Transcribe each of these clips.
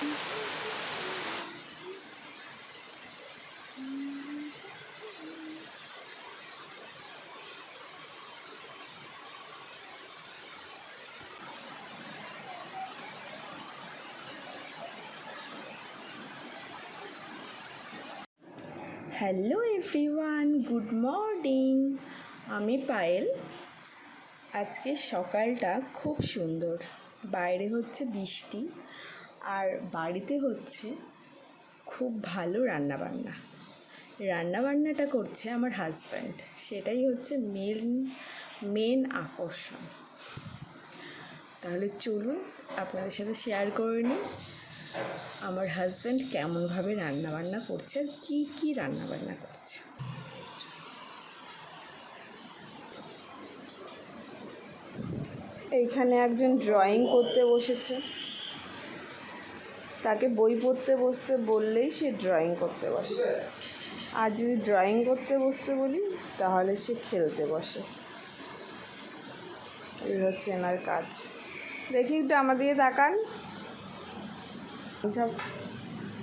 Hello everyone good morning আমি পায়েল। আজকে সকালটা খুব সুন্দর। বাইরে হচ্ছে বৃষ্টি। আর বাড়িতে হচ্ছে খুব ভালো রান্নাবান্না। রান্নাবান্নাটা করছে আমার হাজব্যান্ড সেটাই হচ্ছে মেন মেন আকর্ষণ। তাহলে চলুন, আপনাদের সাথে শেয়ার করে নিই। আমার হাজব্যান্ড কেমনভাবে রান্নাবান্না করছে আর কী কী রান্নাবান্না করছে। এইখানে একজন ড্রয়িং করতে বসেছে। তাকে বই পড়তে বসতে বললেই সে ড্রয়িং করতে বসে। আর যদি ড্রয়িং করতে বসতে বলি, তাহলে সে খেলতে বসে। এই হচ্ছে এনার কাজ। দেখি একটু আমার দিকে তাকান।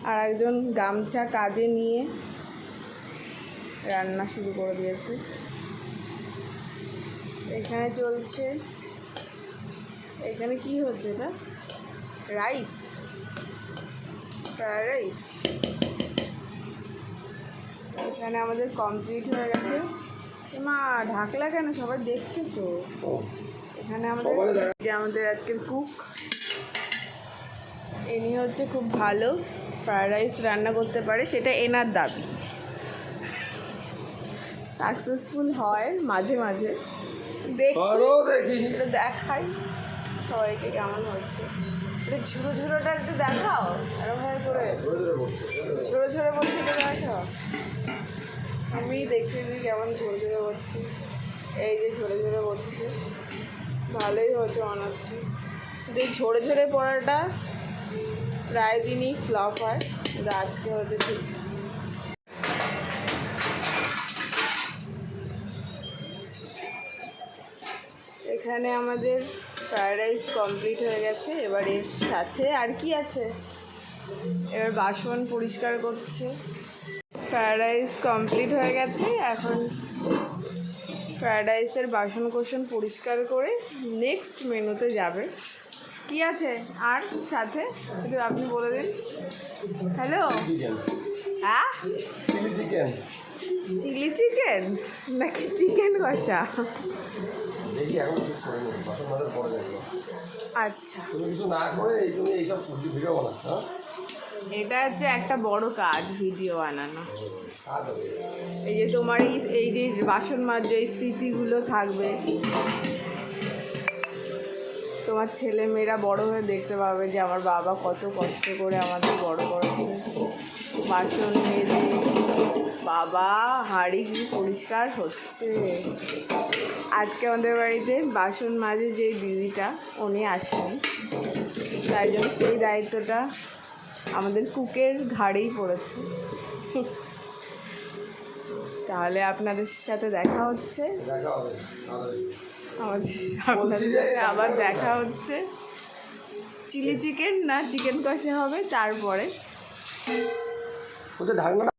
আর একজন গামছা কাঁধে নিয়ে রান্না শুরু করে দিয়েছে। এখানে চলছে। এখানে কি হচ্ছে এটা? রাইস ফ্রায়েড রাইস এখানে আমাদের কমপ্লিট হয়ে গেছে। মা ঢাকলা কেন? সবাই দেখছে তো। এখানে আমাদের যে আমাদের আজকের কুক ইনি হচ্ছে খুব ভালো ফ্রায়েড রাইস রান্না করতে পারে সেটা এনার দাবি। সাকসেসফুল হয় মাঝে মাঝে। দেখি দেখাই সবাইকে কেমন হচ্ছে এটা ঝুড়ো ঝুড়োটা একটু দেখাও। এরকম করে ধরে ধরে বলছে তো দেখাও। আমি দেখতে দিই কেমন ঝোড়ো ঝোড়ো করছি এই যে ঝোড়ো ঝোড়ো করছি ভালোই হচ্ছে মনে হচ্ছে কিন্তু ঝরে ঝরে পড়াটা প্রায় দিনই ফ্লপ হয়, কিন্তু আজকে হয়তো ঠিক। এখানে আমাদের ফ্রায়েড রাইস কমপ্লিট হয়ে গেছে। এবার এর সাথে আর কি আছে? এবার বাসন পরিষ্কার করছে। ফ্রায়েড রাইস কমপ্লিট হয়ে গেছে। এখন ফ্রায়েড রাইসের বাসন কোসন পরিষ্কার করে নেক্সট মেনুতে যাবে। কি আছে? আর সাথে একটু আপনি বলে দিন। হ্যালো? হ্যাঁ? Chilli chicken. চিলি চিকেন নাকি চিকেন কষা? আচ্ছা। হ্যাঁ? এটা হচ্ছে একটা বড় কাজ ভিডিও বানানো। এই যে তোমার এই এই যে বাসন মাজা এই স্মৃতিগুলো থাকবে। তোমার ছেলে মেয়েরা বড় হয়ে দেখতে পাবে যে আমার বাবা কত কষ্ট করে আমাদের বড় করেছে। বাসন মেজে বাবা হাঁড়ি কি পরিষ্কার হচ্ছে? আজকে আমাদের বাড়িতে বাসন মাজে যে দিদিটা উনি আসেনি। তাই জন্য সেই দায়িত্বটা আমাদের কুকের ঘাড়েই পড়েছে। তাহলে আপনাদের সাথে দেখা হচ্ছে। আমাদের আবার দেখা হচ্ছে। চিলি চিকেন না চিকেন কষা হবে তারপরে। ঢাকনা